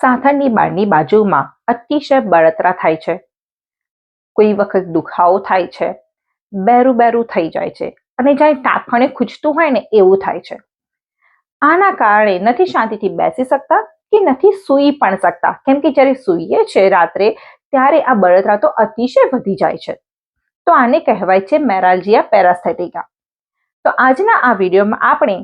સાથળની બાળની બાજુમાં અતિશય બળતરા થાય છે. કોઈ વખત દુખાવો થાય છે બેરું બેરું થઈ જાય છે અને જ્યાં ટાંકણે ખૂંચતું હોય ને એવું થાય છે. આના કારણે નથી શાંતિથી બેસી શકતા કે નથી સૂઈ પણ શકતા. કેમ કે જ્યારે સૂઈએ છે રાત્રે, ત્યારે આ બળતરા તો અતિશય વધી જાય છે. તો આને કહેવાય છે મેરાલ્જિયા પેરાસ્થેટિકા તો આજના આ વિડીયોમાં આપણે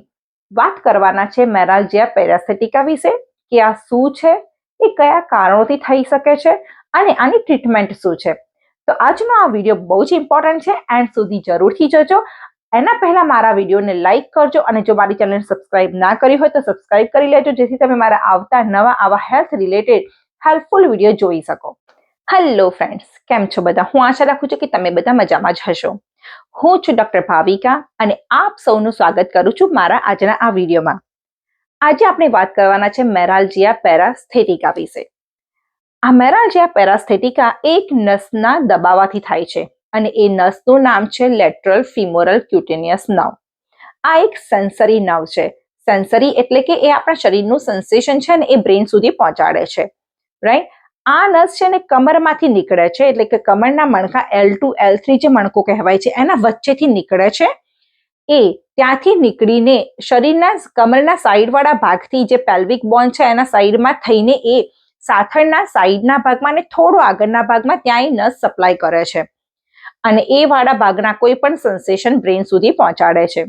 વાત કરવાના છે મેરાલજિયા પેરાસ્થેટિકા વિશે. કે આ શું છે? એ કયા કારણોથી થઈ શકે છે? અને આની ટ્રીટમેન્ટ શું છે? તો આજનો આ વીડિયો બહુ જ ઇમ્પોર્ટન્ટ છે એન્ડ સુધી જરૂરથી જોજો. એના પહેલા મારા વિડીયોને લાઇક કરજો અને જો મારી ચેનલ સબસ્ક્રાઇબ ના કરી હોય તો સબસ્ક્રાઇબ કરી લેજો, જેથી તમે મારા આવતા નવા આવા હેલ્થ રિલેટેડ હેલ્પફુલ વીડિયો જોઈ શકો. હેલો ફ્રેન્ડ્સ કેમ છો બધા? હું આશા રાખું છું કે તમે બધા મજામાં જ હશો. હું છું ડોક્ટર ભાવિકા અને આપ સૌનું સ્વાગત કરું છું મારા આજના આ વિડીયોમાં. આજે આપણે વાત કરવાના છે મેરાલજિયા પેરાસ્થેટિકા વિશે. આ મેરાલજિયા પેરાસ્થેટિકા એક નસના દબાવાથી થાય છે અને એ નસનું નામ છે લેટરલ ફિમોરલ ક્યુટેનિયસ નવ. આ એક સેન્સરી નવ છે. સેન્સરી એટલે કે એ આપણા શરીરનું સેન્સેશન છે ને એ બ્રેન સુધી પહોંચાડે છે. રાઈટ? આ નસ છે ને કમરમાંથી નીકળે છે, એટલે કે કમરના મણકા એલ ટુ એલ થ્રી જે મણકો કહેવાય છે, એના વચ્ચેથી નીકળે છે એ ત્યાંથી નીકળીને શરીરના કમરના સાઈડવાળા ભાગથી જે પેલ્વિક બોન છે એના સાઈડમાં થઈને એ સાથળના સાઈડના ભાગમાં અને થોડો આગળના ભાગમાં ત્યાં એ નસ સપ્લાય કરે છે. અને એ વાળા ભાગના કોઈ પણ સેન્સેશન બ્રેન સુધી પહોંચાડે છે.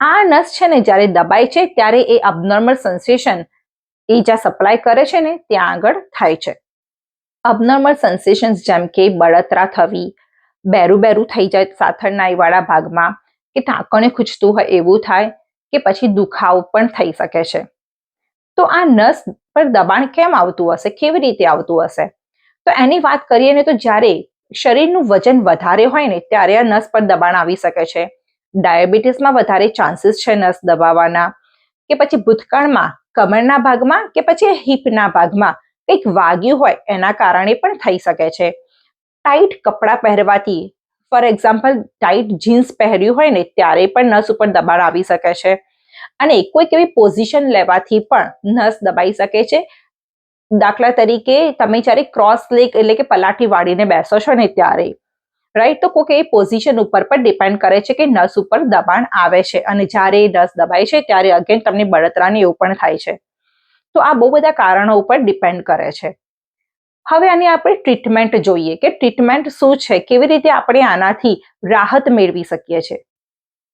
આ નસ છે ને જ્યારે દબાય છે ત્યારે એ અબનોર્મલ સેન્સેશન એ જ્યાં સપ્લાય કરે છે ને ત્યાં આગળ થાય છે. અબનોર્મલ સેન્સેશન્સ જેમ કે બળતરા થવી બેરું બેરું થઈ જાય સાથળના વાળા ભાગમાં કે ટાંકણે ખૂંચતું હોય એવું થાય કે પછી દુખાવો પણ થઈ શકે છે. તો આ નસ પર દબાણ કેમ આવતું હશે? કેવી રીતે આવતું હશે? તો એની વાત કરીએ ને તો જ્યારે શરીરનું વજન વધારે હોય ને ત્યારે આ નસ પર દબાણ આવી શકે છે. ડાયાબિટીસમાં વધારે ચાન્સીસ છે નસ દબાવવાના કે પછી ભૂતકાળમાં કમરના ભાગમાં કે પછી હિપના ભાગમાં કંઈક વાગ્યું હોય એના કારણે પણ થઈ શકે છે. ટાઈટ કપડાં પહેરવાથી. ફોર એક્ઝામ્પલ ટાઈટ જીન્સ પહેર્યું હોય ને, ત્યારે પણ નસ ઉપર દબાણ આવી શકે છે. અને કોઈક એવી પોઝિશન લેવાથી પણ નસ દબાઈ શકે છે. દાખલા તરીકે, તમે જ્યારે ક્રોસ લેગ એટલે કે પલાઠી વાળીને બેસો છો ને ત્યારે રાઈટ તો કોઈક એ પોઝિશન ઉપર પણ ડિપેન્ડ કરે છે કે નસ ઉપર દબાણ આવે છે. અને જ્યારે નસ દબાય છે, ત્યારે અગેન તમને બળતરાને એવું પણ થાય છે. તો આ બહુ બધા કારણો ઉપર ડિપેન્ડ કરે છે. હવે આની આપણે ટ્રીટમેન્ટ જોઈએ કે ટ્રીટમેન્ટ શું છે? કેવી રીતે આપણે આનાથી રાહત મેળવી શકીએ છીએ?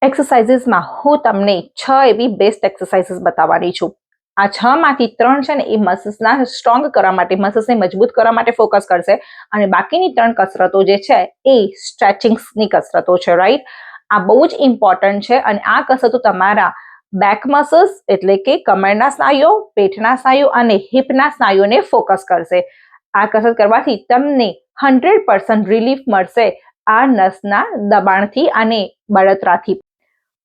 એક્સરસાઇઝીસમાં હું તમને છ એવી બેસ્ટ એક્સરસાઇઝીસ બતાવવાની છું. આ છ માંથી ત્રણ છે ને એ મસલ્સના સ્ટ્રોંગ કરવા માટે મસલ્સને મજબૂત કરવા માટે ફોકસ કરશે. અને બાકીની ત્રણ કસરતો જે છે એ સ્ટ્રેચિંગ્સની કસરતો છે રાઈટ આ બહુ જ ઇમ્પોર્ટન્ટ છે અને આ કસરતો તમારા બેક મસલ્સ એટલે કે કમરના સ્નાયુઓ, પેટના સ્નાયુ અને હિપના સ્નાયુઓને ફોકસ કરશે. આ કસરત કરવાથી તમને હંડ્રેડ પર્સન્ટ રિલીફ મળશે આ નસના દબાણથી અને બળતરાથી.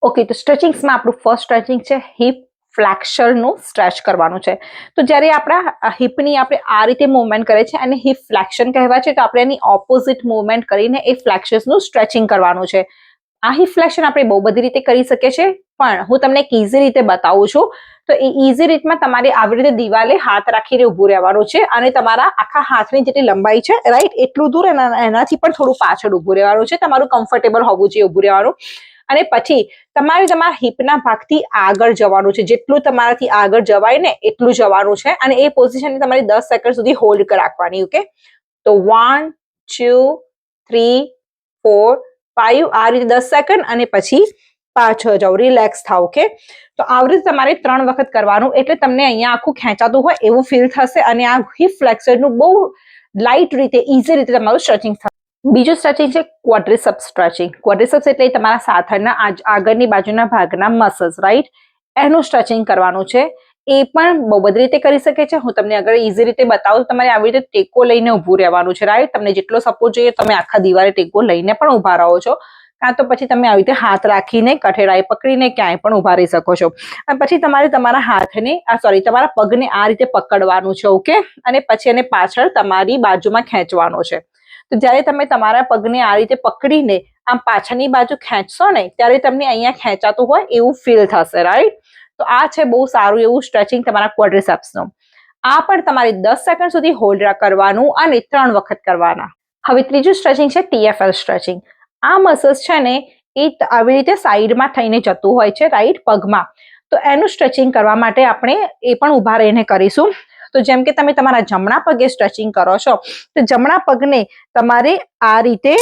ઓકે તો સ્ટ્રેચિંગ્સમાં આપણું ફર્સ્ટ સ્ટ્રેચિંગ છે હિપ ફ્લેક્શરનું સ્ટ્રેચ કરવાનું છે. તો જ્યારે આપણા હિપની આપણે આ રીતે મુવમેન્ટ કરે છે અને હિપ ફ્લેક્શન કહેવાય છે, તો આપણે એની ઓપોઝિટ મુવમેન્ટ કરીને એ ફ્લેક્શર્સનું સ્ટ્રેચિંગ કરવાનું છે. આ હિપ ફ્લેક્શન આપણે બહુ બધી રીતે કરી શકીએ છીએ, પણ હું તમને એક ઇઝી રીતે બતાવું છું. તો એ ઇઝી રીતમાં તમારે આવી રીતે દિવાલે હાથ રાખીને ઊભું રહેવાનું છે અને તમારા આખા હાથની જેટલી લંબાઈ છે રાઈટ એટલું દૂર એનાથી પણ થોડું પાછળ ઊભું રહેવાનું છે. તમારું કમ્ફર્ટેબલ હોવું જોઈએ ઊભું રહેવાનું. અને પછી તમારે તમારા હિપના ભાગથી આગળ જવાનું છે. જેટલું તમારાથી આગળ જવાય ને એટલું જવાનું છે. અને એ પોઝિશનને તમારે દસ સેકન્ડ સુધી હોલ્ડ રાખવાની ઓકે તો one two three four five આ રીતે દસ સેકન્ડ અને પછી પાછળ જાઓ રિલેક્સ થાવ ઓકે તો આવી રીતે તમારે ત્રણ વખત કરવાનું, એટલે તમને અહીંયા આખું ખેંચાતું હોય એવું ફીલ થશે અને આ હિપ ફ્લેક્સરનું બહુ લાઇટ રીતે ઇઝી રીતે તમારું સ્ટ્રેચિંગ થશે. બીજું સ્ટ્રેચિંગ છે ક્વોડ્રિસપ સ્ટ્રેચિંગ ક્વોડ્રિસપ્સ એટલે તમારા સાથળના આગળની બાજુના ભાગના મસલ્સ રાઈટ એનું સ્ટ્રેચિંગ કરવાનું છે. એ પણ બહુ બધી રીતે કરી શકે છે. હું તમને આગળ ઇઝી રીતે બતાવું તમારે આવી રીતે ટેકો લઈને ઊભું રહેવાનું છે રાઈટ તમને જેટલો સપોર્ટ જોઈએ તમે આખા દિવારે ટેકો લઈને પણ ઊભા રહો છો. કાં તો પછી તમે આવી રીતે હાથ રાખીને કઠેડાઈ પકડીને ક્યાંય પણ ઊભા રહી શકો છો. અને પછી તમારે તમારા હાથને, આ સોરી તમારા પગને આ રીતે પકડવાનું છે ઓકે અને પછી એને પાછળ તમારી બાજુમાં ખેંચવાનો છે. તો જ્યારે તમે તમારા પગને આ રીતે પકડીને આમ પાછળની બાજુ ખેંચશો ને, ત્યારે તમને અહીંયા ખેંચાતું હોય એવું ફીલ થશે રાઈટ તો આ છે બહુ સારું એવું સ્ટ્રેચિંગ તમારા ક્વોડ્રિસેપ્સનું આ પણ તમારે દસ સેકન્ડ સુધી હોલ્ડ કરવાનું અને ત્રણ વખત કરવાના. હવે ત્રીજું સ્ટ્રેચિંગ છે ટીએફએલ સ્ટ્રેચિંગ આ મસલ્સ છે ને એ આવી રીતે સાઈડમાં થઈને જતું હોય છે રાઈટ પગમાં. તો એનું સ્ટ્રેચિંગ કરવા માટે આપણે એ પણ ઊભા રહીને કરીશું. તો જેમ કે તમે તમારા જમણા પગે સ્ટ્રેચિંગ કરો છો, તો જમણા પગને તમારે આ રીતે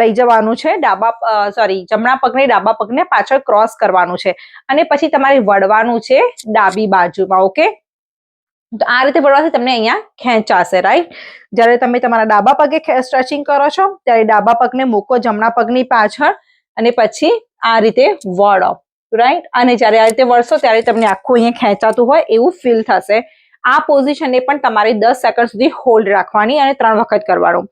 લઈ જવાનું છે, ડાબા સોરી જમણા પગને ડાબા પગને પાછળ ક્રોસ કરવાનું છે. અને પછી તમારે વળવાનું છે ડાબી બાજુમાં ઓકે આ રીતે વળવાથી તમને અહીંયા ખેંચાશે રાઈટ જ્યારે તમે તમારા ડાબા પગે સ્ટ્રેચિંગ કરો છો, ત્યારે ડાબા પગને મૂકો જમણા પગની પાછળ અને પછી આ રીતે વળો રાઈટ અને જ્યારે આ રીતે વળશો ત્યારે તમને આખું અહીંયા ખેંચાતું હોય એવું ફીલ થશે. આ પોઝિશનને પણ તમારે દસ સેકન્ડ સુધી હોલ્ડ રાખવાની અને ત્રણ વખત કરવાનું.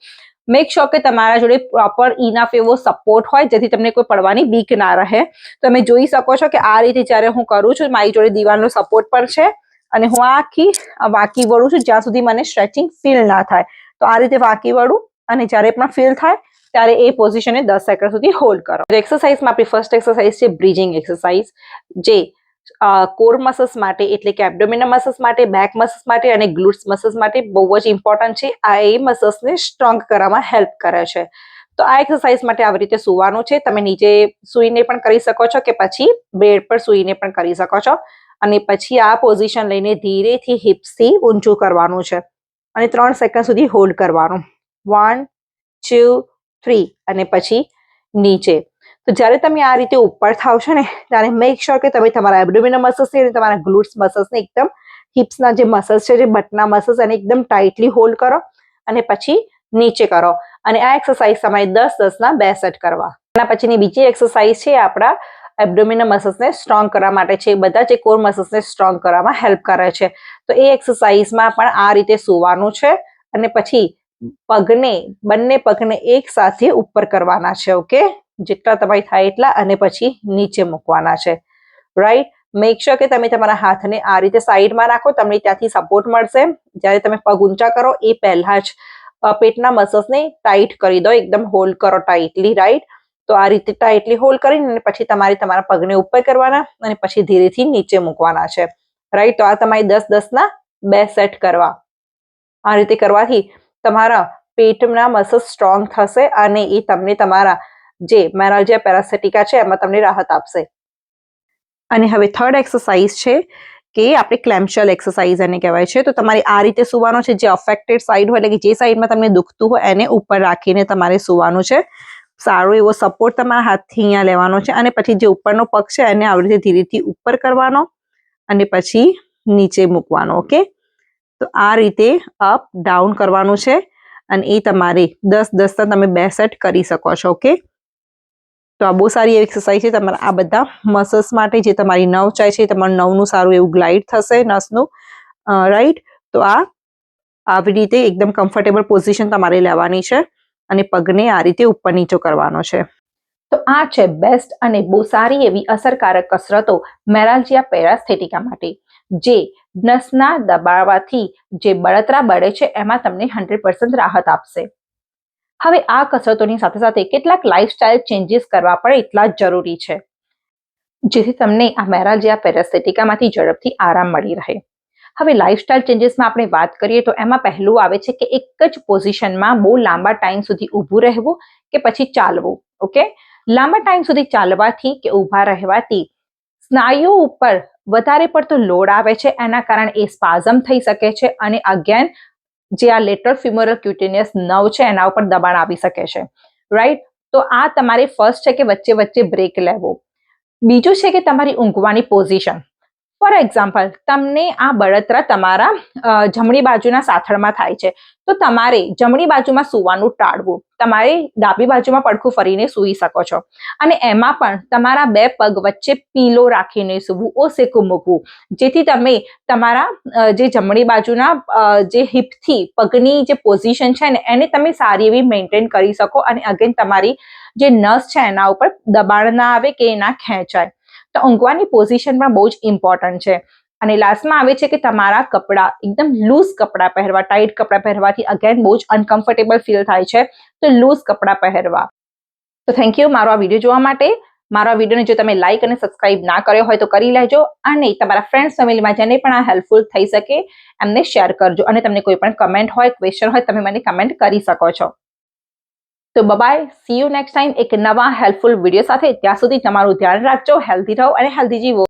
મેક શ્યોર કે તમારા જોડે પ્રોપર ઇનફ એવો સપોર્ટ હોય, જેથી તમને કોઈ પડવાની બીક ના રહે. તમે જોઈ શકો છો કે આ રીતે જ્યારે હું કરું છું, મારી જોડે દિવાલનો સપોર્ટ પણ છે. અને હું આખી વાકી વળું છું જ્યાં સુધી મને સ્ટ્રેચિંગ ફીલ ના થાય. તો આ રીતે વાંકી વળું અને જ્યારે પણ ફીલ થાય, ત્યારે એ પોઝિશનને દસ સેકન્ડ સુધી હોલ્ડ કરો. એક્સરસાઇઝમાં આપણી ફર્સ્ટ એક્સરસાઇઝ છે બ્રિજિંગ એક્સરસાઇઝ જે કોર મસલ્સ માટે એટલે કે એબડોમિનલ મસલ્સ માટે બેક મસલ્સ માટે અને ગ્લુટ્સ મસલ્સ માટે બહુ જ ઇમ્પોર્ટન્ટ છે. આ એ મસલ્સને સ્ટ્રોંગ કરવામાં હેલ્પ કરે છે. તો આ એક્સરસાઇઝ માટે આવી રીતે સૂવાનું છે. તમે નીચે સૂઈને પણ કરી શકો છો કે પછી બેડ પર સૂઈને પણ કરી શકો છો. અને પછી આ પોઝિશન લઈને ધીરેથી હિપ્સથી ઊંચું કરવાનું છે. અને ત્રણ સેકન્ડ સુધી હોલ્ડ કરવાનું. વન ટુ થ્રી અને પછી નીચે. તો જ્યારે તમે આ રીતે ઉપર થાવ છો ને, ત્યારે મેક શ્યોર કે તમે તમારા એબ્ડોમિનલ મસલ્સ અને તમારા ગ્લુટ્સ મસલ્સને એકદમ હિપ્સના જે મસલ્સ છે, જે બટના મસલ્સ એને એકદમ ટાઈટલી હોલ્ડ કરો અને પછી નીચે કરો. અને આ એક્સરસાઇઝ તમારે દસ દસના બે સેટ કરવા. એના પછીની બીજી એક્સરસાઇઝ છે આપણા એબડોમિનલ મસલ્સને સ્ટ્રોંગ કરવા માટે છે. એ બધા જે કોર મસલ્સને સ્ટ્રોંગ કરવામાં હેલ્પ કરે છે. તો એ એક્સરસાઇઝમાં પણ આ રીતે સૂવાનું છે અને પછી પગને, બંને પગને એક સાથે ઉપર કરવાના છે, ઓકે? જેટલા તમારી થાય એટલા અને પછી નીચે મૂકવાના છે. રાઈટ મેક શ્યોર કે તમે તમારા હાથને આ રીતે સાઈડમાં રાખો, તમને ત્યાંથી સપોર્ટ મળશે. જ્યારે તમે પગ ઊંચા કરો, એ પહેલા જ પેટના મસલ્સને ટાઈટ કરી દો, એકદમ હોલ્ડ કરો ટાઈટલી રાઈટ તો આ રીતે ટાઈટલી હોલ્ડ કરીને અને પછી તમારે તમારા પગને ઉપર કરવાના અને પછી ધીરેથી નીચે મૂકવાના છે. રાઈટ તો આ તમારે દસ દસના બે સેટ કરવા. આ રીતે કરવાથી તમારા પેટના મસલ્સ સ્ટ્રોંગ થશે અને એ તમને તમારા જે મેરાલજિયા પેરાસેટિકા છે, એમાં તમને રાહત આપશે. અને હવે થર્ડ એક્સરસાઇઝ છે કે આપણે ક્લેમ્શલ એક્સરસાઇઝ એને કહેવાય છે. તો તમારે આ રીતે સુવાનો છે, જે અફેક્ટેડ સાઈડ હોય એટલે કે જે સાઈડમાં તમને દુખતું હોય એને ઉપર રાખીને તમારે સુવાનું છે. સારો એવો સપોર્ટ તમારા હાથથી અહીંયા લેવાનો છે અને પછી જે ઉપરનો પગ છે એને આવી રીતે ધીરેથી ઉપર કરવાનો અને પછી નીચે મૂકવાનો ઓકે તો આ રીતે અપ ડાઉન કરવાનું છે અને એ તમારે દસ દસના તમે બે સેટ કરી શકો છો ઓકે તો આ બહુ સારી એવી એક્સરસાઇઝ છે. તમારા આ બધા મસલ્સ માટે જે તમારી નવ ચાય છે તમારું નવનું સારું એવું ગ્લાઇડ થશે, નસનું રાઈટ તો આ આવી રીતે એકદમ કમ્ફર્ટેબલ પોઝિશન તમારે લેવાની છે. અને પગને આ રીતે ઉપર નીચો કરવાનો છે. તો આ છે બેસ્ટ અને બહુ સારી એવી અસરકારક કસરતો મેરાલજિયા પેરાસ્થેટિકા માટે, જે નસના દબાવવાથી જે બળતરા બળે છે એમાં તમને હંડ્રેડ પર્સન્ટ રાહત આપશે. હવે આ કસરતોની સાથે સાથે કેટલાક લાઇફસ્ટાઇલ ચેન્જીસ કરવા પણ એટલા જ જરૂરી છે, જેથી તમને આ મેરાલજિયા પેરાસ્થેટિકામાંથી ઝડપથી આરામ મળી રહે. હવે લાઇફસ્ટાઇલ ચેન્જીસમાં આપણે વાત કરીએ તો એમાં પહેલું આવે છે કે એક જ પોઝિશનમાં બહુ લાંબા ટાઈમ સુધી ઊભું રહેવું કે પછી ચાલવું ઓકે લાંબા ટાઈમ સુધી ચાલવાથી કે ઊભા રહેવાથી સ્નાયુઓ ઉપર વધારે પડતો લોડ આવે છે, એના કારણે એ સ્પાઝમ થઈ શકે છે અને અગેન જે આ લેટર ફ્યુમરલ ક્યુટેનિયસ નવ છે એના ઉપર દબાણ આવી શકે છે રાઈટ તો આ તમારે ફર્સ્ટ છે કે વચ્ચે વચ્ચે બ્રેક લેવો. બીજું છે કે તમારી ઊંઘવાની પોઝિશન ફોર એક્ઝામ્પલ તમને આ બળતરા તમારા જમણી બાજુના સાથળમાં થાય છે. તો તમારે જમણી બાજુમાં સૂવાનું ટાળવું. તમારે ડાબી બાજુમાં પડખું ફરીને સૂઈ શકો છો. અને એમાં પણ તમારા બે પગ વચ્ચે પીલો રાખીને સૂવું ઓસેકું મૂકવું. જેથી તમે તમારા જે જમણી બાજુના જે હિપથી પગની જે પોઝિશન છે ને, એને તમે સારી એવી મેન્ટેન કરી શકો અને અગેન તમારી જે નસ છે એના ઉપર દબાણ ના આવે કે ના ખેંચાય. તો ઊંઘવાની પોઝિશન પણ બહુ જ ઇમ્પોર્ટન્ટ છે. અને લાસ્ટમાં આવે છે કે તમારા કપડાં એકદમ લૂઝ કપડાં પહેરવા ટાઈટ કપડાં પહેરવાથી અગેન બહુ જ અનકમ્ફર્ટેબલ ફીલ થાય છે. તો લૂઝ કપડાં પહેરવા. તો થેન્ક યુ મારો આ વીડિયો જોવા માટે. મારા વિડીયોને જો તમે લાઇક અને સબસ્ક્રાઇબ ના કર્યો હોય તો કરી લેજો અને તમારા ફ્રેન્ડ્સ ફેમિલીમાં જેને પણ આ હેલ્પફુલ થઈ શકે એમને શેર કરજો અને તમને કોઈ પણ કમેન્ટ હોય ક્વેશ્ચન હોય તમે મને કમેન્ટ કરી શકો છો. તો bye bye see you next time એક નવા હેલ્પફુલ વીડિયો સાથે. ત્યાં સુધી તમારું ધ્યાન રાખજો. હેલ્ધી રહો અને હેલ્ધી જીવો.